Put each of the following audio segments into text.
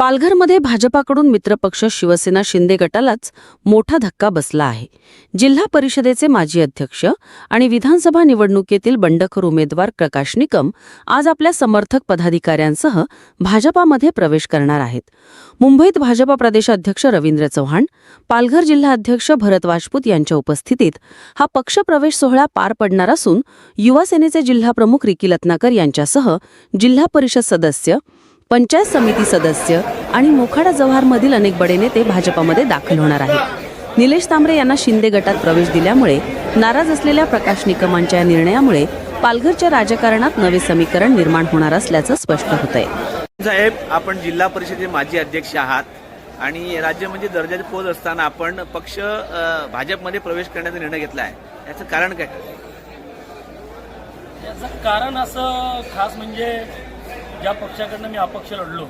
पालघरमध्ये भाजपाकडून मित्रपक्ष शिवसेना शिंदे गटालाच मोठा धक्का बसला आहे. जिल्हा परिषदेचे माजी अध्यक्ष आणि विधानसभा निवडणुकीतील बंडखोर उमेदवार प्रकाश निकम आज आपल्या समर्थक पदाधिकाऱ्यांसह भाजपामध्ये प्रवेश करणार आहेत. मुंबईत भाजपा प्रदेशाध्यक्ष रवींद्र चव्हाण पालघर जिल्हा अध्यक्ष भरत वाजपूत यांच्या उपस्थितीत हा पक्षप्रवेश सोहळा पार पडणार असून युवासेनेचे जिल्हाप्रमुख रिकी रत्नाकर यांच्यासह जिल्हा परिषद सदस्य पंचायत समिती सदस्य आणि मोखाडा जव्हारमधील अनेक बडे नेते भाजपामध्ये दाखल होणार आहेत. निलेश तांबरे यांना शिंदे गटात प्रवेश दिल्यामुळे नाराज असलेल्या प्रकाश निकमांच्या या निर्णयामुळे पालघरच्या राजकारणात नवे समीकरण निर्माण होणार असल्याचं स्पष्ट होत आहे साहेब आपण जिल्हा परिषदेचे माजी अध्यक्ष आहात आणि राज्य म्हणजे दर्जाचे पोच असताना आपण पक्ष भाजपमध्ये प्रवेश करण्याचा निर्णय घेतला आहे. याचं कारण काय? याचं कारण असं खास म्हणजे ज्या पक्षाकडनं मी अपक्ष लढलो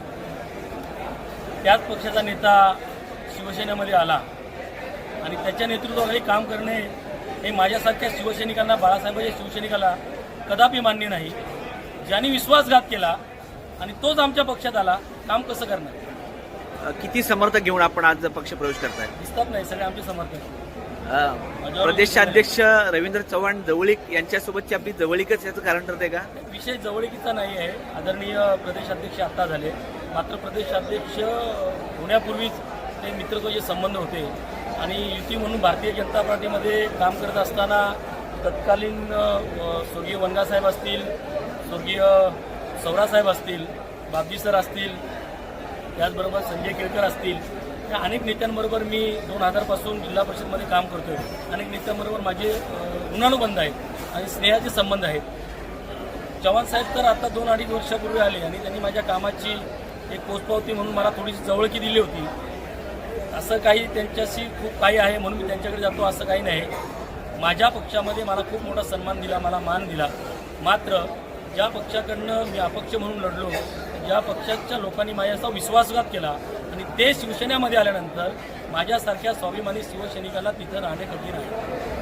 त्याच पक्षाचा नेता शिवसेनेमध्ये आला. आणि त्याच्या नेतृत्वाखाली काम करणे हे माझ्यासारख्या शिवसैनिकांना बाळासाहेबांच्या शिवसैनिकाला कदापि मान्य नाही. ज्यांनी विश्वासघात केला आणि तोच आमच्या पक्षात आला काम कसं करणार? किती समर्थक घेऊन आपण आज पक्ष प्रवेश करताय? दिसतात नाही सगळे आमचे समर्थक. प्रदेशाध्यक्ष रवींद्र चव्हाण जवळीक यांच्यासोबतची आपली जवळीकच याचं कारण ठरते का? विषय जवळकीचा नाही आहे. आदरणीय प्रदेशाध्यक्ष आत्ता झाले. मात्र प्रदेशाध्यक्ष होण्यापूर्वीच ते मित्रत्वाचे संबंध होते. आणि युती म्हणून भारतीय जनता पार्टीमध्ये काम करत असताना तत्कालीन स्वर्गीय वनगासाहेब असतील स्वर्गीय सौरासाहेब असतील बापजी सर असतील त्याचबरोबर संजय केळकर असतील या अनेक नेत्यांबरोबर मी दोन हजारपासून जिल्हा परिषदमध्ये काम करतोय. अनेक नेत्यांबरोबर माझे ऋणानुबंध आहेत आणि स्नेहाचे संबंध आहेत. चव्हाण साहेब तर आता दोन अडीच वर्षापूर्वी आले आणि त्यांनी माझ्या कामाची एक पोचपावती म्हणून मला थोडीशी जवळकी दिली होती. असं काही त्यांच्याशी खूप काही आहे म्हणून मी त्यांच्याकडे जातो असं काही नाही. माझ्या पक्षामध्ये मला खूप मोठा सन्मान दिला मला मान दिला. मात्र ज्या पक्षाकडनं मी अपक्ष म्हणून लढलो ज्या पक्षाच्या लोकांनी माझ्याचा विश्वासघात केला आणि ते शिवसेनेमध्ये आल्यानंतर माझ्यासारख्या स्वाभिमानी शिवसैनिकाला तिथं राहणे कठीण आहे.